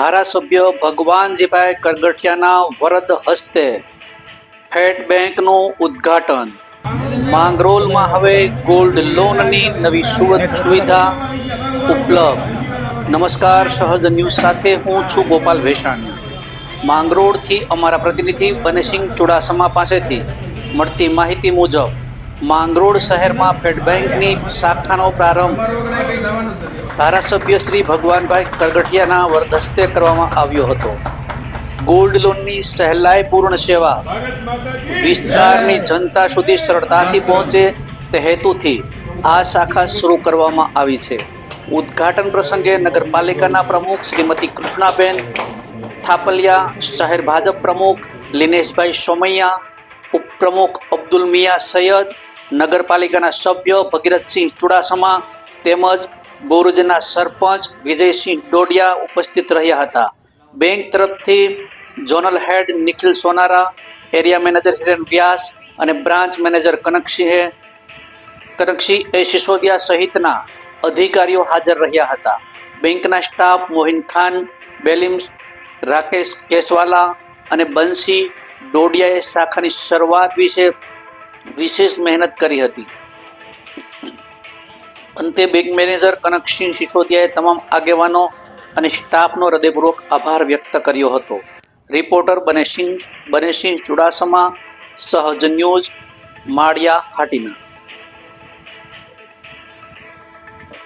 ધારાસભ્ય ભગવાનજીભાઈ કરગઠિયાના વરદ હસ્તે ફેડ બેંકનું ઉદ્ઘાટન. માંગરોલમાં હવે ગોલ્ડ લોનની નવી સુવિ- સુવિધા ઉપલબ્ધ. નમસ્કાર, સહજ ન્યૂઝ સાથે હું છું ગોપાલ ભેસાણી. માંગરોળથી અમારા પ્રતિનિધિ બનેસિંહ ચુડાસમા પાસેથી મળતી માહિતી મુજબ, માંગરોળ શહેરમાં ફેડ બેંકની શાખાનો પ્રારંભ ધારાસભ્ય શ્રી ભગવાનભાઈ કરગઠિયાના વરદસ્તે કરવામાં આવ્યો હતો. ગોલ્ડ લોનની સહેલાઈપૂર્ણ સેવા વિસ્તારની જનતા સુધી સરળતાથી પહોંચે તે હેતુથી આ શાખા શરૂ કરવામાં આવી છે. ઉદ્ઘાટન પ્રસંગે નગરપાલિકાના પ્રમુખ શ્રીમતી કૃષ્ણાબેન, થાપલિયા શહેર ભાજપ પ્રમુખ લિનેશભાઈ સોમૈયા, ઉપપ્રમુખ અબ્દુલ મિયા સૈયદ, નગરપાલિકાના સભ્ય ભગીરથસિંહ ચુડાસમા તેમજ બોરુજના સરપંચ વિજયસિંહ ડોડિયા ઉપસ્થિત રહ્યા હતા. બેંક તરફથી zonal head Nikhil Sonara, area manager Hiren Vyas અને બ્રાન્ચ મેનેજર કનકસિંહે કનકસિંહ એ સિસોદિયા સહિતના અધિકારીઓ હાજર રહ્યા હતા. બેંકના સ્ટાફ મોહિન ખાન, બેલીમ રાકેશ કેસવાલા અને બંસી ડોડિયાએ શાખાની શરૂઆત વિશે વિશેષ મહેનત કરી હતી. અંતે બેંક મેનેજર કનકસિંહ સિસોદિયાએ તમામ આગેવાનો અને સ્ટાફનો હૃદયપૂર્વક આભાર વ્યક્ત કર્યો હતો. રિપોર્ટર બનેસિંહ બનેસિંહ ચુડાસમા, સહજ ન્યૂઝ, માળિયા, હાટીના.